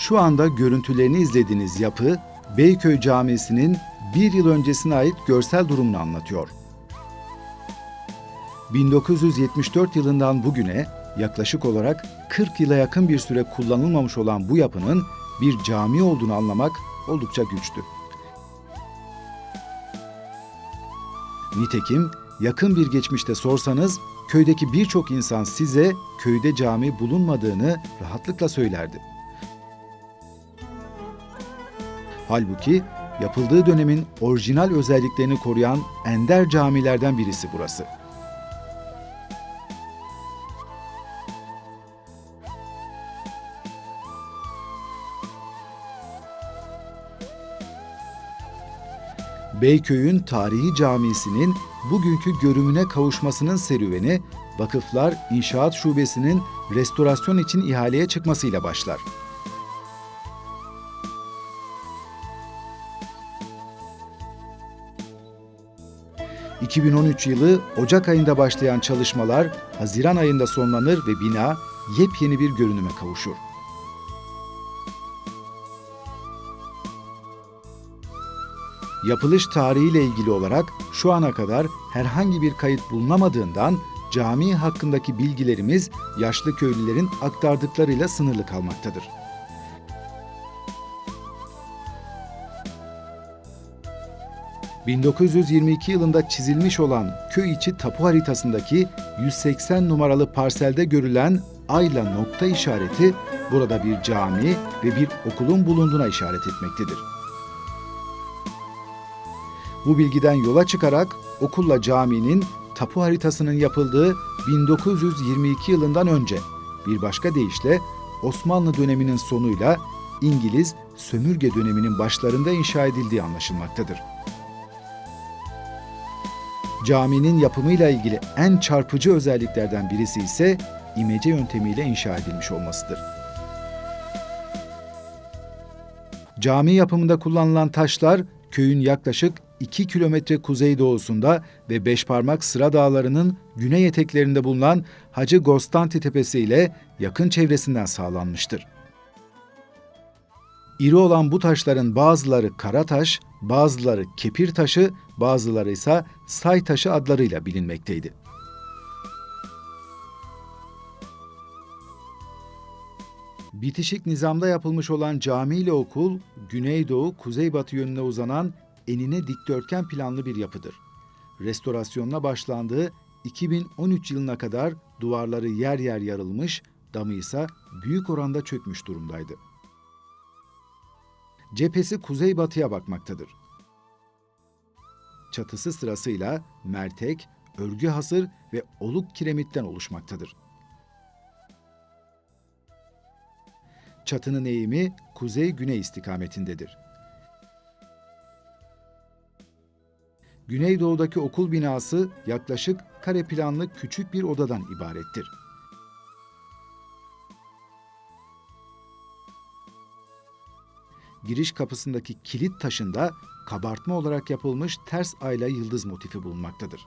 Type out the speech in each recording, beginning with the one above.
Şu anda görüntülerini izlediğiniz yapı Beyköy Camisi'nin bir yıl öncesine ait görsel durumunu anlatıyor. 1974 yılından bugüne yaklaşık olarak 40 yıla yakın bir süre kullanılmamış olan bu yapının bir cami olduğunu anlamak oldukça güçtü. Nitekim yakın bir geçmişte sorsanız köydeki birçok insan size köyde cami bulunmadığını rahatlıkla söylerdi. Halbuki yapıldığı dönemin orijinal özelliklerini koruyan ender camilerden birisi burası. Beyköy'ün tarihi camisinin bugünkü görümüne kavuşmasının serüveni Vakıflar İnşaat Şubesi'nin restorasyon için ihaleye çıkmasıyla başlar. ...2013 yılı Ocak ayında başlayan çalışmalar... ...Haziran ayında sonlanır ve bina yepyeni bir görünüme kavuşur. Yapılış tarihiyle ilgili olarak şu ana kadar herhangi bir kayıt bulunamadığından cami hakkındaki bilgilerimiz yaşlı köylülerin aktardıklarıyla sınırlı kalmaktadır. ...1922 yılında çizilmiş olan köy içi tapu haritasındaki 180 numaralı parselde görülen ayla nokta işareti burada bir cami ve bir okulun bulunduğuna işaret etmektedir. Bu bilgiden yola çıkarak okulla caminin tapu haritasının yapıldığı 1922 yılından önce bir başka deyişle Osmanlı döneminin sonuyla İngiliz sömürge döneminin başlarında inşa edildiği anlaşılmaktadır. Caminin yapımıyla ilgili en çarpıcı özelliklerden birisi ise imece yöntemiyle inşa edilmiş olmasıdır. Cami yapımında kullanılan taşlar köyün yaklaşık 2 kilometre kuzeydoğusunda ve Beşparmak Sıra Dağları'nın güney eteklerinde bulunan Hacı Gostanti Tepesi ile yakın çevresinden sağlanmıştır. İri olan bu taşların bazıları karataş, bazıları kepir taşı, bazıları ise say taşı adlarıyla bilinmekteydi. Bitişik nizamda yapılmış olan cami ile okul, güneydoğu kuzeybatı yönüne uzanan enine dikdörtgen planlı bir yapıdır. Restorasyonuna başlandığı 2013 yılına kadar duvarları yer yer yarılmış, damı ise büyük oranda çökmüş durumdaydı. Cephesi kuzeybatıya bakmaktadır. Çatısı sırasıyla mertek, örgü hasır ve oluk kiremitten oluşmaktadır. Çatının eğimi kuzey-güney istikametindedir. Güneydoğudaki okul binası yaklaşık kare planlı küçük bir odadan ibarettir. Giriş kapısındaki kilit taşında kabartma olarak yapılmış ters ayla yıldız motifi bulunmaktadır.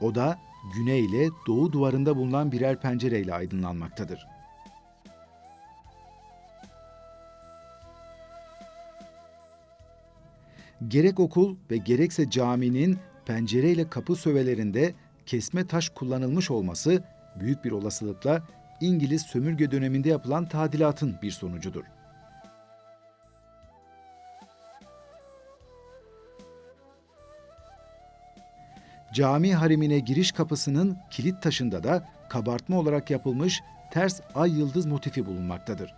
Oda güney ile doğu duvarında bulunan birer pencereyle aydınlanmaktadır. Gerek okul ve gerekse caminin pencereyle kapı sövelerinde kesme taş kullanılmış olması büyük bir olasılıkla İngiliz sömürge döneminde yapılan tadilatın bir sonucudur. Cami harimine giriş kapısının kilit taşında da kabartma olarak yapılmış ters ay yıldız motifi bulunmaktadır.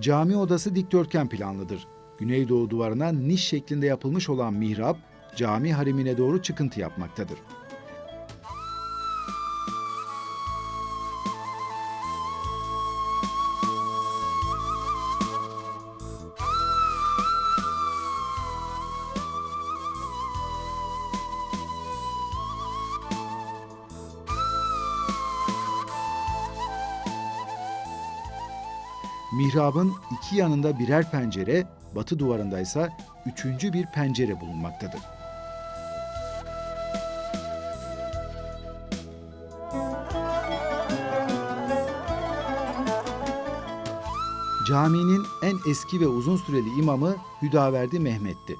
Cami odası dikdörtgen planlıdır. Güneydoğu duvarına niş şeklinde yapılmış olan mihrap, cami harimine doğru çıkıntı yapmaktadır. Mihrabın iki yanında birer pencere, batı duvarında ise üçüncü bir pencere bulunmaktadır. Caminin en eski ve uzun süreli imamı Hüdaverdi Mehmet'ti.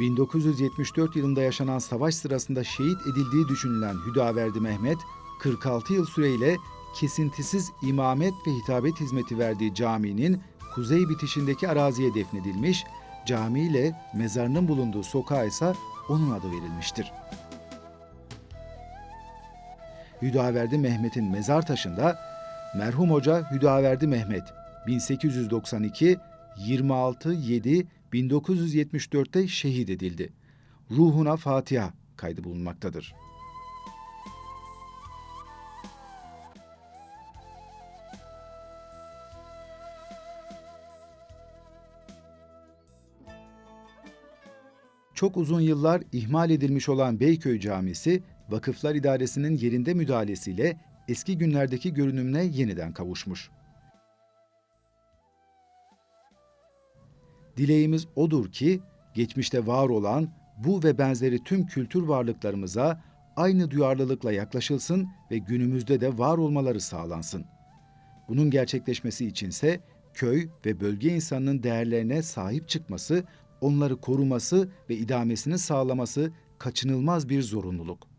1974 yılında yaşanan savaş sırasında şehit edildiği düşünülen Hüdaverdi Mehmet, 46 yıl süreyle kesintisiz imamet ve hitabet hizmeti verdiği caminin kuzey bitişindeki araziye defnedilmiş, cami ile mezarının bulunduğu sokağa ise onun adı verilmiştir. Hüdaverdi Mehmet'in mezar taşında merhum hoca Hüdaverdi Mehmet 1892 26 7 1974'te şehit edildi. Ruhuna Fatiha kaydı bulunmaktadır. Çok uzun yıllar ihmal edilmiş olan Beyköy Camisi, Vakıflar İdaresi'nin yerinde müdahalesiyle eski günlerdeki görünümüne yeniden kavuşmuş. Dileğimiz odur ki geçmişte var olan bu ve benzeri tüm kültür varlıklarımıza aynı duyarlılıkla yaklaşılsın ve günümüzde de var olmaları sağlansın. Bunun gerçekleşmesi içinse köy ve bölge insanının değerlerine sahip çıkması, onları koruması ve idamesini sağlaması kaçınılmaz bir zorunluluk.